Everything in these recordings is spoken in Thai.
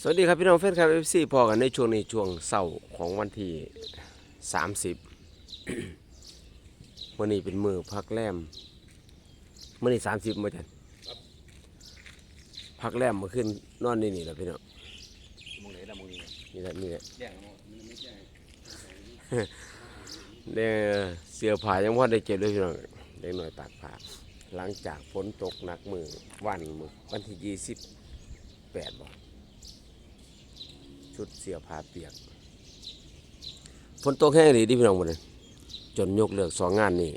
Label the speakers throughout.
Speaker 1: สวัสดีครับพี่น้องแฟนคลับเอฟซีพอกันในช่วงนี้ช่วงเสาร์ของวันที่ 30วันนี้เป็นมือพักแรมมื่อนี้30มาจันพักแรมเมาขึ้นนอนนี่นี่แหละพี่น้อง
Speaker 2: มองไหนละมองนี้
Speaker 1: นี่แหละนี่แหละ
Speaker 2: แย่งมองมันไม่ใช่
Speaker 1: เนี่ยเสือผ้ายังพอได้เจ็บด้วยพี่น้องเด็กหน่อยตากผ้าหลังจากฝนตกหนักมือวันมือวันที่28บ่ ชุดเสือผ้าเปียกฝนตกแห้งดีที่พี่น้องหมดเลยจนยกเลิกสองงานนี่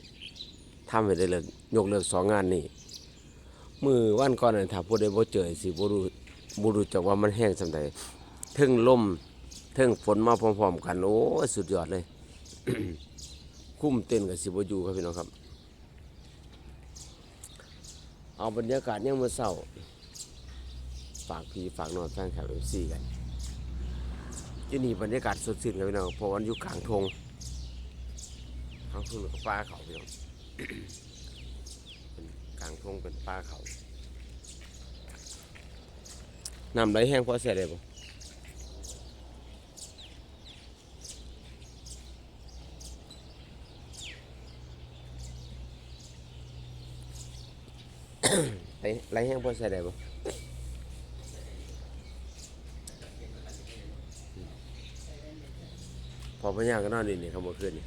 Speaker 1: ทำไปได้เลยยกเลิกสองงานนี่มือวันก่อนน่ะถ้าพูดได้บ่เจอสิบ่รู้บ่รู้จักว่ามันแห้งสำใดเทึงลมเทึงฝนมาพร้อมๆกัน โอ้สุดยอดเลย คุ้มเต้นกับสิบ่อยู่ครับพี่น้องครับ เอาบรรยากาศยังมื้อเช้า ฝากพี่ฝากน้องแฟนคลับ FC กัน ที่นี่บรรยากาศสดชื่นครับพี่น้องเพราะวันอยู่กลางทงทางทุ่งก็ป่าเขาพี่น้องเป็นกลางทงเป็นป่าเขาน้ำไหลแห้งพอเสียได้ปะไหลไหลแห้งพอเสียได้ปะ พอพญาก็นอนนี่นี่เขาบอกขึ้นนี่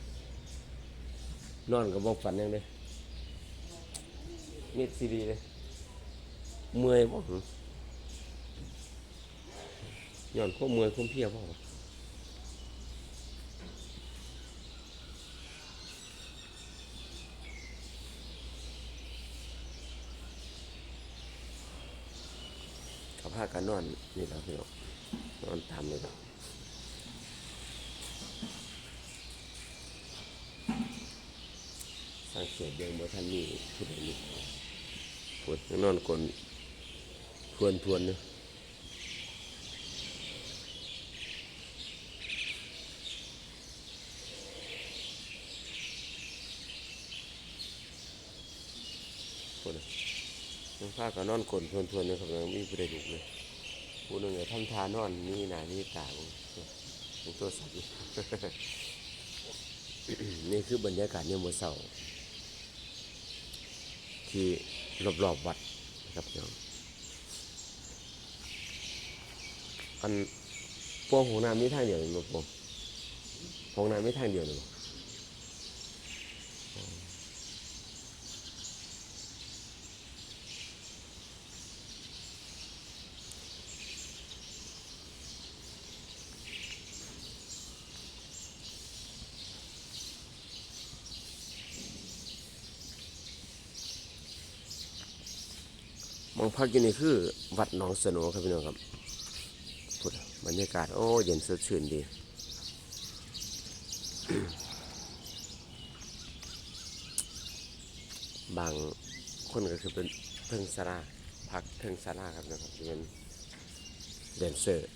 Speaker 1: นอนก็บบอกฝันยังเลยมิดซีดีเลยเมื่อยบ่หย้อนข้อเมื่อยข้อเพียบ่วะเขาพากันนอนนี่แล้วพี่น้องนอนตามนี่แหละสัง เกตเดินบ่ท่านนี่ผู้ใดนี่ปวดนอนกลนทวนทวนเนาะปวดน่ะมันพากันอนกลนทวนทวนเนี่ยครับยังมีผู้ใดลุกเลยผู้นึงเนี่ยทำทานอนนี่หนานี่ตาบ่มันตัวสัตว์นี่คือบรรยากาศเนี่ยามมื่อเช้า ที่รอบๆวัดนะครับพี่น้องอันพวกหงน้ำมีทางเดียวเลยมั้งพวกหงน้ำมีทางเดียวเลยบ่ องพักอยู่นี่คือวัดหนองสโนครับพี่น้องครับพูดบรรยากาศโอ้เย็นสดชื่นดีบางคนก็คือเป็นเทิงสาราพักเทิงสาราครับนะครับเป็นแดนเซอร์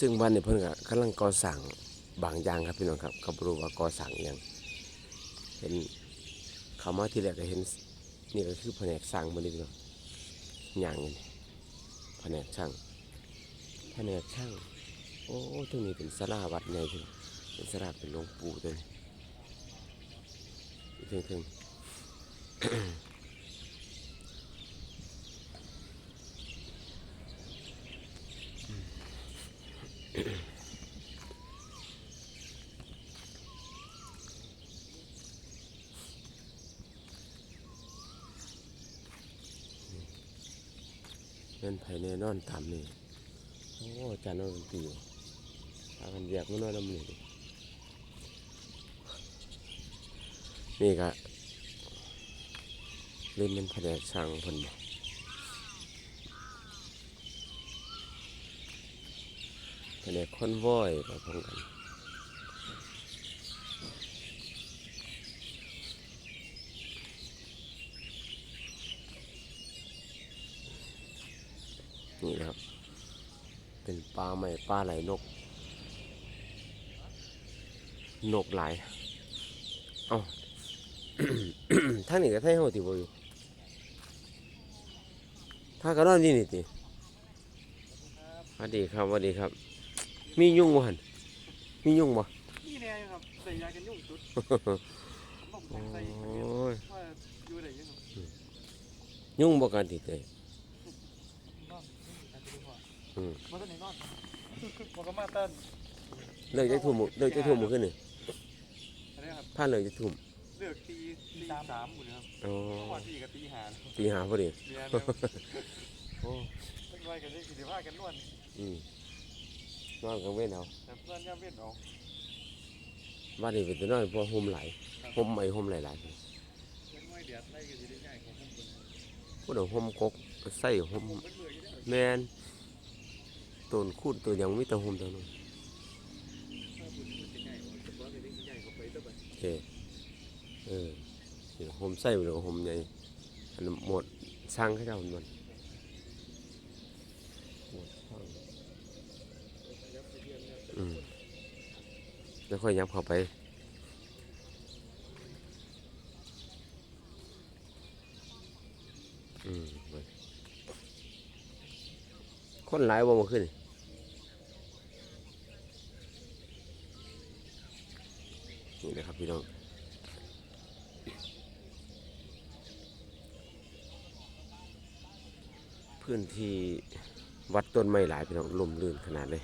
Speaker 1: ซึ่งบ้านนี้เพิ่นก็กำลังก่อสร้างบางอย่างครับพี่น้องครับก็บรู้ว่าก่อสร้างอหยังเห็นเขามาที่แรกก็เห็นนี่ก็คือแผนกสร้างบ่นี่พี่น้องอย่างนี้แผนกช่างแผนกช่างโอ้ตรงนี้เป็นสลาวัดใหญ่พี่เป็นสลาเป็นหลวงปู่ตัวนี้ถึงถึง เงินภายในอนตามนี่โอ้อาจารย์นอนดนตรีพากันแยกมานนอนน้ำนี่ดินี่ก็เล่นเป็นแผนกช่างพิ่นบ่แผนกคอนวอยไปพร้อมกันนะครับ เป็นปลาใหม่ปลาไหลนก นกหลาย เอ้าทางนี้ก็ไทยเฮาติบ่อยู่ถ้าก็นอนนี่นี่ติสวัสดีครับสวัสดีครับ มียุงบ่หั่นมียุงบ่
Speaker 3: นี่แน่ครับใส่ยากันยุ่งจุดผม
Speaker 1: โอ
Speaker 3: ใส่้
Speaker 1: ย
Speaker 3: ว่าอยู่ไหนยังครับ
Speaker 1: ยุงบ่กันติเตย
Speaker 3: นอนกันจะดูว่า
Speaker 1: อืม
Speaker 3: มาตั้งไหนนอนบอกก็มาตั้ง
Speaker 1: เลิกจักทุ่มมื้อเลิกจักทุ่มมื้อคืนนี่
Speaker 3: อะไรครับ
Speaker 1: พาเลิกจักทุ่ม
Speaker 3: เลือกตีตีสามหมดเลยครับ
Speaker 1: อ๋อ
Speaker 3: เมื่อวานตีกับตีหา
Speaker 1: ตีห้าพอดี
Speaker 3: เรียน
Speaker 1: โอ้
Speaker 3: ตั้งไว้กันได้สิบห้ากันนวล
Speaker 1: อืมนอนกลางเว้นเอา
Speaker 3: แต่เพื่อนย่าเวียนออก
Speaker 1: บ้านนี้เป็นแต่นอนเพราะห่มไหลายห่มใหม่ห่มหลาย
Speaker 3: เล่นไว้เดือดไล่กันจะได้ง่ายของผมคน
Speaker 1: ๆผู้ใดห่มกกใส่ห่ม
Speaker 3: ผมเป็นเบื่ออยู่แล้ว
Speaker 1: แมน ต้นคูดตัวยังมีต่ห่มเท่านั้น
Speaker 3: ถ้าคุณพูดจะง่ายกว่าจะบอกเท่าไงแต่
Speaker 1: โอเออนี่ล่ะห่มใส่ไปแล้วก็ห่มใหญ่อันหมดสร้างเขาเจ้ามันหมดสร้างอืมแล้วค่อยยับเข้าไปอืมไปคนหลายบ่มาขึ้น นี่นะครับพี่น้องพื้นที่วัดต้นไม้หลายพี่น้องล่มลื่นขนาดเลย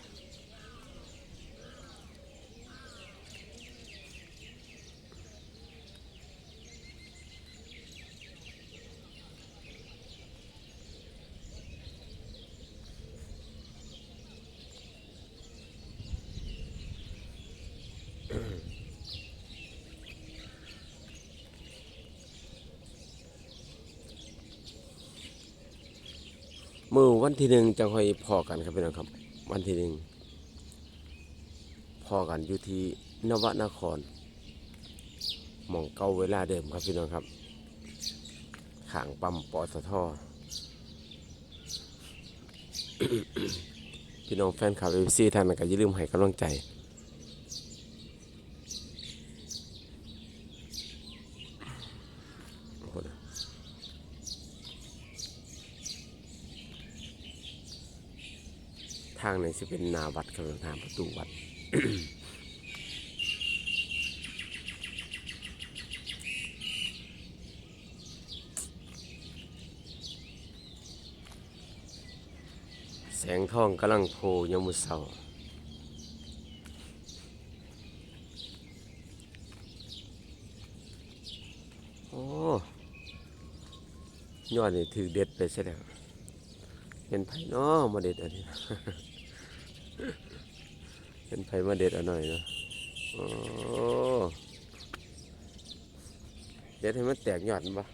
Speaker 1: มือวันที่หนึ่งจะค่อยพอกันครับพี่น้องครับ วันที่หนึ่งพอกันอยู่ที่นวนครหมองเก่าเวลาเดิมครับพี่น้องครับขางปั๊มปอสทพี่น้องแฟนคลับเอฟซีท่านนนก็อย่าลืมให้กำลังใจ โอ้โห ทางไหนจะเป็นนาวัดครับทางประตูวัดแสงทองกำลังโผล่ยมุเสาโอ้ยอดนี่ถือเด็ดไปแล้วเป็นไผ่เนาะมาเด็ดอันนี้ เป็นไผมาเด็ดเอันหน่อยเนาะโอ้เด็ดให้มันแตกหยอดมันปะ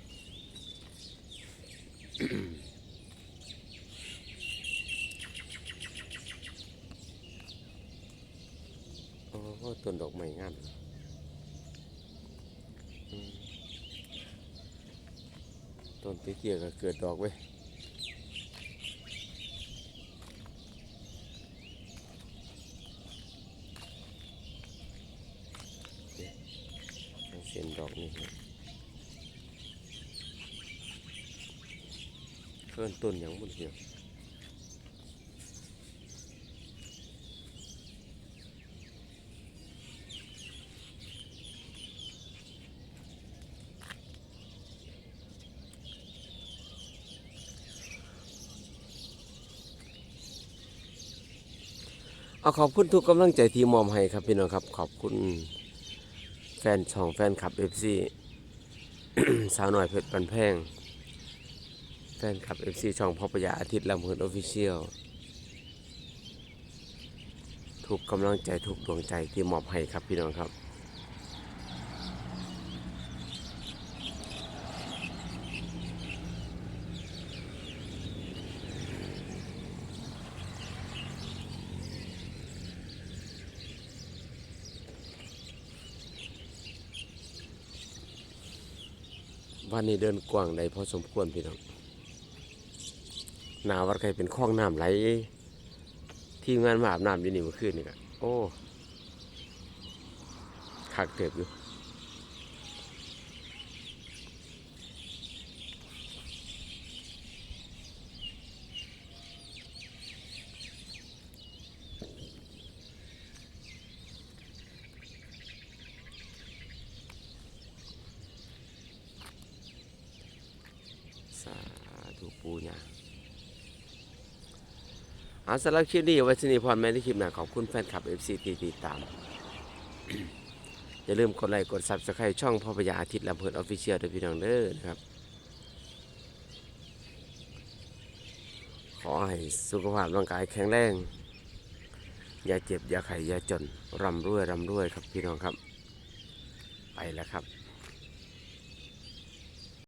Speaker 1: โอ้ต้นดอกไม้งามต้นตะเกียก็เกิดดอกเว้ย เส้นดอกนี่ครับ เพิ่นต้นหยังบุญเหี่ยเอาขอบคุณทุกกำลังใจที่มอมให้ครับพี่น้องครับ ขอบคุณแฟนช่องแฟนคลับเอฟซีสาวหน่อยเพชรปันแพง ฟนคลับเอฟซีช่องพ่อปยาอาทิตย์ลำพลินออฟฟิเชียลทุกกำลังใจทุกดวงใจที่มอบให้ครับพี่น้องครับ วันนี้เดินกว้างได้พอสมควรพี่น้อง หนาวัดใครเป็นคลองน้ำไหลทีมงานมาอาบน้ำอยู่นี่เมื่อคืนนี่กะโอ้คักเก็บอยู่ เอาสำหรับคลิปนี้ไว้ที่นี่พรแม่ที่คลิปหน้าขอบคุณแฟนคลับ FC ที่ติดตาม อย่าลืมกดไลค์กด Subscribe ช่องพ่อพญาอาทิตย์ลำเพลินออฟฟิเชียลด้วยพี่น้องเด้อนะครับ ขอให้สุขภาพร่างกายแข็งแรง อย่าเจ็บ อย่าไข้อย่าจนร่ำรวยร่ำรวยครับพี่น้องครับ ไปแล้วครับ